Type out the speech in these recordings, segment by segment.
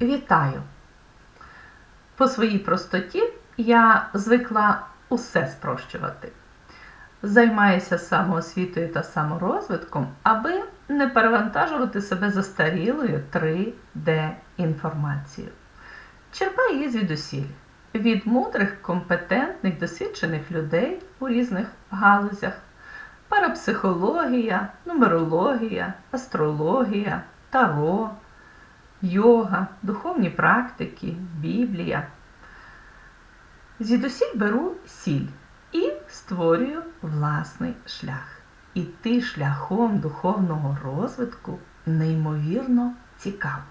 Вітаю! По своїй простоті я звикла усе спрощувати. Займаюся самоосвітою та саморозвитком, аби не перевантажувати себе застарілою 3D інформацією. Черпаю її звідусіль від мудрих, компетентних, досвідчених людей у різних галузях, парапсихологія, нумерологія, астрологія, таро, йога, духовні практики, Біблія. Звідусіль беру сіль і створюю власний шлях. Іти шляхом духовного розвитку неймовірно цікаво.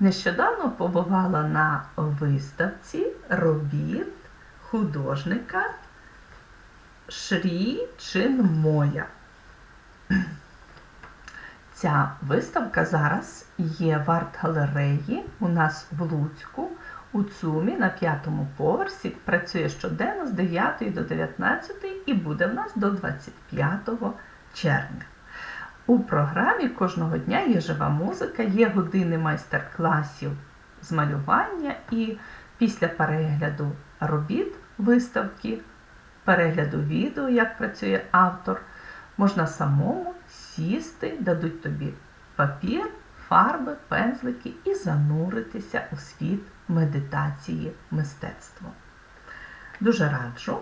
Нещодавно побувала на виставці робіт художника Шрі Чинмоя. Ця виставка зараз є в арт-галереї у нас в Луцьку. У ЦУМі на п'ятому поверсі працює щоденно з 9 до 19 і буде в нас до 25 червня. У програмі кожного дня є жива музика, є години майстер-класів з малювання і після перегляду робіт виставки, перегляду відео, як працює автор, можна самому сісти, дадуть тобі папір, фарби, пензлики і зануритися у світ медитації мистецтва. Дуже раджу.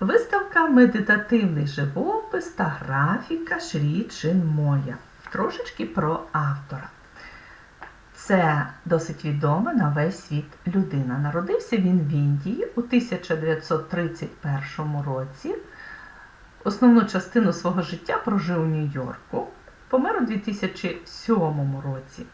Виставка Медитативний живопис та графіка Шрі Чинмоя. Трошечки про автора. Це досить відома на весь світ людина. Народився він в Індії у 1931 році. Основну частину свого життя прожив у Нью-Йорку. Помер у 2007 році.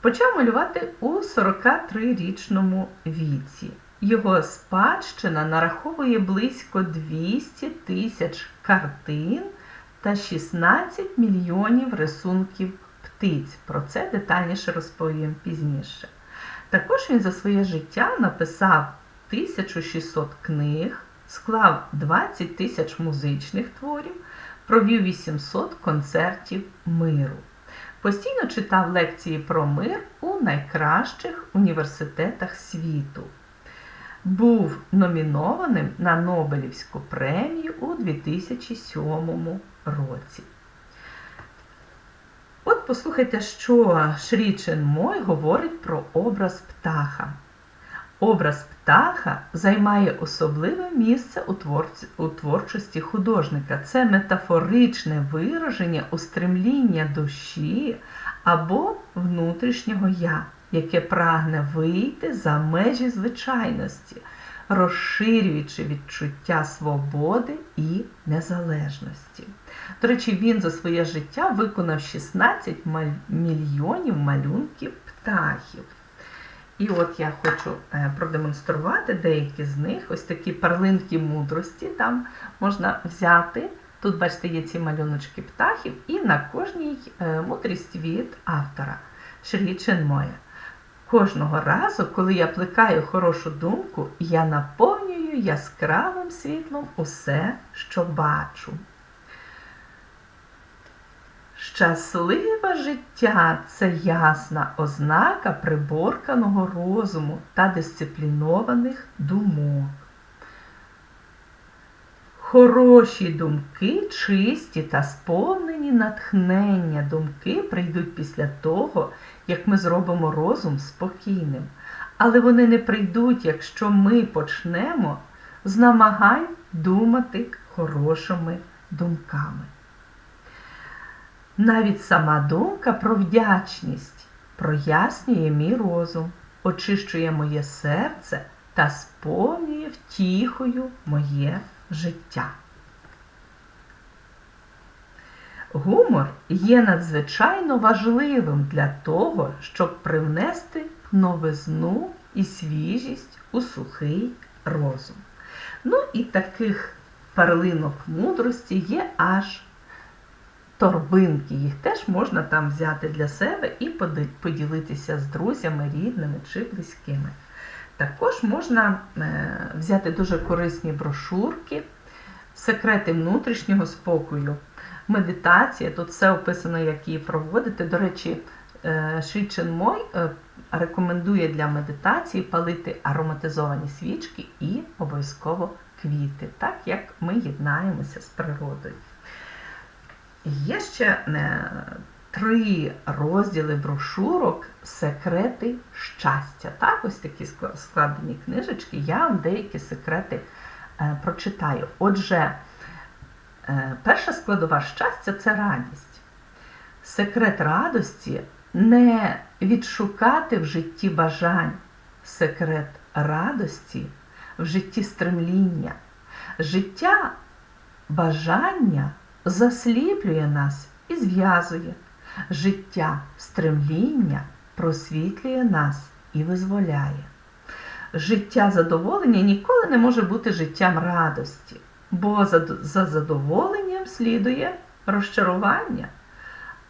Почав малювати у 43-річному віці. Його спадщина нараховує близько 200 тисяч картин та 16 мільйонів рисунків птиць. Про це детальніше розповім пізніше. Також він за своє життя написав 1600 книг, склав 20 тисяч музичних творів, провів 800 концертів миру. Постійно читав лекції про мир у найкращих університетах світу. Був номінованим на Нобелівську премію у 2007 році. От послухайте, що Шрі Ченмой говорить про образ птаха. Образ птаха займає особливе місце у, творці, у творчості художника. Це метафоричне вираження устремління душі або внутрішнього я, яке прагне вийти за межі звичайності, розширюючи відчуття свободи і незалежності. До речі, він за своє життя виконав 16 мільйонів малюнків птахів. І от я хочу продемонструвати деякі з них, ось такі перлинки мудрості там можна взяти. Тут, бачите, є ці малюночки птахів, і на кожній мудрість від автора Шрі Ченмоя. Кожного разу, коли я плекаю хорошу думку, я наповнюю яскравим світлом усе, що бачу. Щасливе життя це ясна ознака приборканого розуму та дисциплінованих думок. Хороші думки, чисті та сповнені натхнення думки прийдуть після того, як ми зробимо розум спокійним. Але вони не прийдуть, якщо ми почнемо з намагань думати хорошими думками. Навіть сама думка про вдячність прояснює мій розум, очищує моє серце та сповнює втіхою моє життя. Гумор є надзвичайно важливим для того, щоб привнести новизну і свіжість у сухий розум. Ну і таких перлинок мудрості є аж торбинки. Їх теж можна там взяти для себе і поділитися з друзями, рідними чи близькими. Також можна взяти дуже корисні брошурки, секрети внутрішнього спокою, медитація. Тут все описано, як її проводити. До речі, е, Шрічен Мой е, рекомендує для медитації палити ароматизовані свічки і обов'язково квіти, так як ми єднаємося з природою. Є ще е, три розділи брошурок Секрети щастя. Так, ось такі складені книжечки. Я вам деякі секрети е, прочитаю. Отже, е, перша складова щастя це радість. Секрет радості не відшукати в житті бажань. Секрет радості в житті стремління. Життя бажання засліплює нас і зв'язує. Життя стремління просвітлює нас і визволяє. Життя задоволення ніколи не може бути життям радості, бо за, за задоволенням слідує розчарування,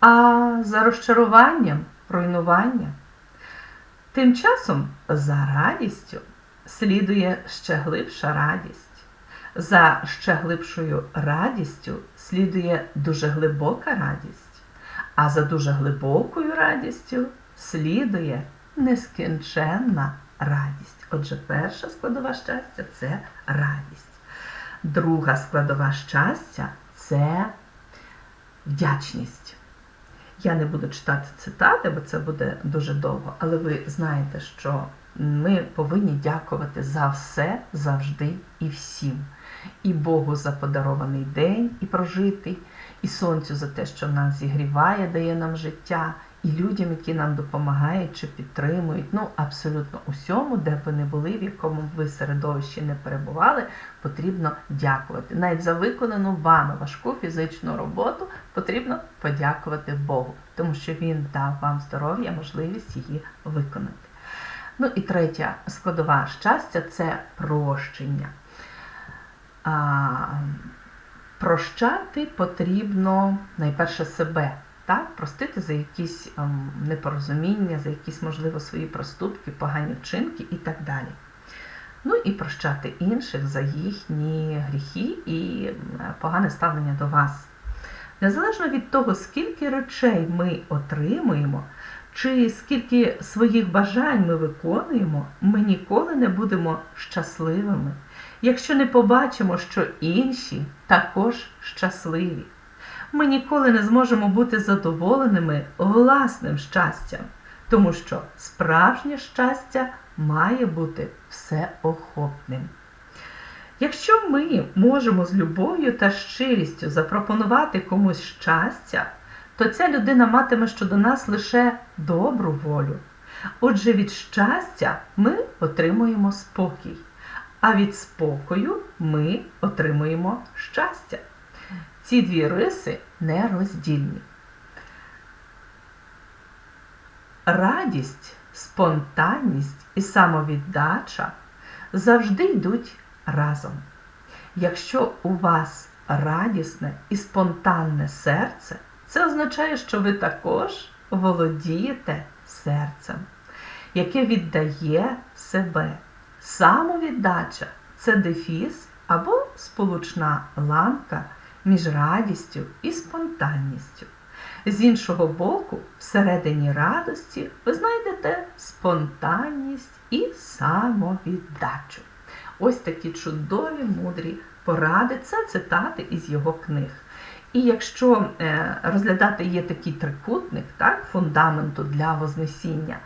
а за розчаруванням руйнування. Тим часом за радістю слідує ще глибша радість. За ще глибшою радістю слідує дуже глибока радість, а за дуже глибокою радістю слідує нескінченна радість. Отже, перша складова щастя це радість. Друга складова щастя це вдячність. Я не буду читати цитати, бо це буде дуже довго, але ви знаєте, що ми повинні дякувати за все, завжди і всім. І Богу за подарований день і прожитий, і сонцю за те, що нас зігріває, дає нам життя, і людям, які нам допомагають чи підтримують. Ну, абсолютно усьому, де б ви не були, в якому б ви середовищі не перебували, потрібно дякувати. Навіть за виконану вами важку фізичну роботу потрібно подякувати Богу, тому що Він дав вам здоров'я, можливість її виконати. Ну і третя складова щастя це прощення. А, прощати потрібно найперше себе, так? простити за якісь ем, непорозуміння, за якісь, можливо, свої проступки, погані вчинки і так далі. Ну і прощати інших за їхні гріхи і погане ставлення до вас. Незалежно від того, скільки речей ми отримуємо, чи скільки своїх бажань ми виконуємо, ми ніколи не будемо щасливими, якщо не побачимо, що інші також щасливі. Ми ніколи не зможемо бути задоволеними власним щастям, тому що справжнє щастя має бути всеохопним. Якщо ми можемо з любов'ю та щирістю запропонувати комусь щастя, то ця людина матиме щодо нас лише добру волю. Отже, від щастя ми отримуємо спокій, а від спокою ми отримуємо щастя. Ці дві риси нероздільні. Радість, спонтанність і самовіддача завжди йдуть разом. Якщо у вас радісне і спонтанне серце, це означає, що ви також володієте серцем, яке віддає себе. Самовіддача це дефіс або сполучна ланка між радістю і спонтанністю. З іншого боку, всередині радості ви знайдете спонтанність і самовіддачу. Ось такі чудові мудрі поради. Це цитати із його книг. І якщо е, розглядати є такий трикутник, так, фундаменту для Вознесіння,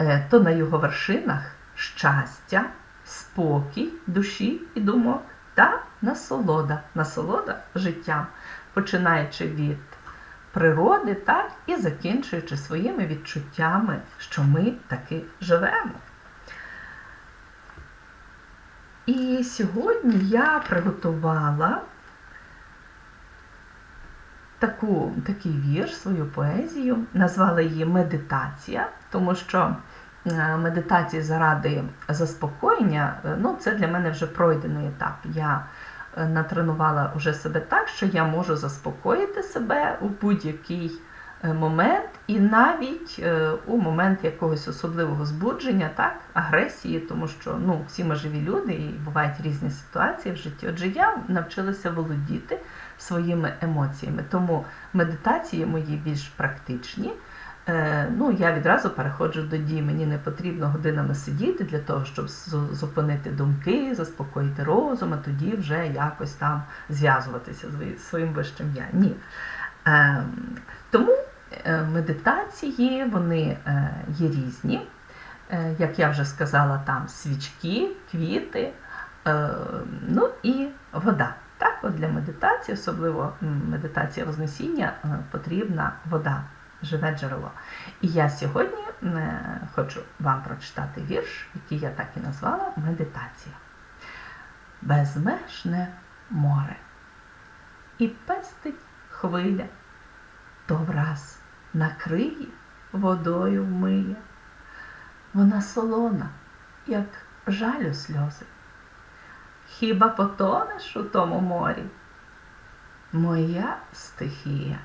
е, то на його вершинах щастя, спокій душі і думок та насолода, насолода життям, починаючи від природи, так, і закінчуючи своїми відчуттями, що ми таки живемо. І сьогодні я приготувала таку, такий вірш, свою поезію, назвала її Медитація, тому що е, медитація заради заспокоєння, е, ну, це для мене вже пройдений етап. Я е, натренувала вже себе так, що я можу заспокоїти себе у будь-який момент, і навіть у момент якогось особливого збудження, так, агресії, тому що ну, всі ми живі люди і бувають різні ситуації в житті. Отже, я навчилася володіти своїми емоціями. Тому медитації мої більш практичні. Е, ну, я відразу переходжу до дій. Мені не потрібно годинами сидіти для того, щоб зупинити думки, заспокоїти розум, а тоді вже якось там зв'язуватися з своїм вищим я. Ні. Е, тому е, медитації вони є різні. Як я вже сказала, там свічки, квіти, ну і вода. Так, от для медитації, особливо медитація Вознесіння, потрібна вода, живе джерело. І я сьогодні е, хочу вам прочитати вірш, який я так і назвала Медитація. Безмежне море. І пестить хвиля, то враз накриє, водою вмиє. Вона солона, як жалю сльози. Хіба потонеш у тому морі? Моя стихія,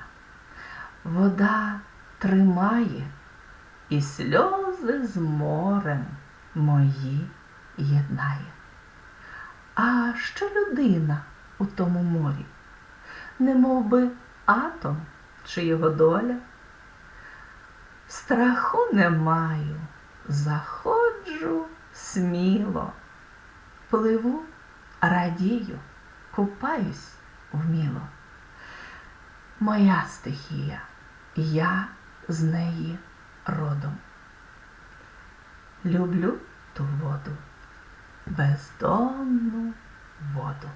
вода тримає, і сльози з морем мої єднає. А що людина у тому морі? Не мов би атом чи його доля? Страху не маю, заходжу сміло, пливу, радію, купаюсь вміло. Моя стихія, я з неї родом. Люблю ту воду, бездонну воду.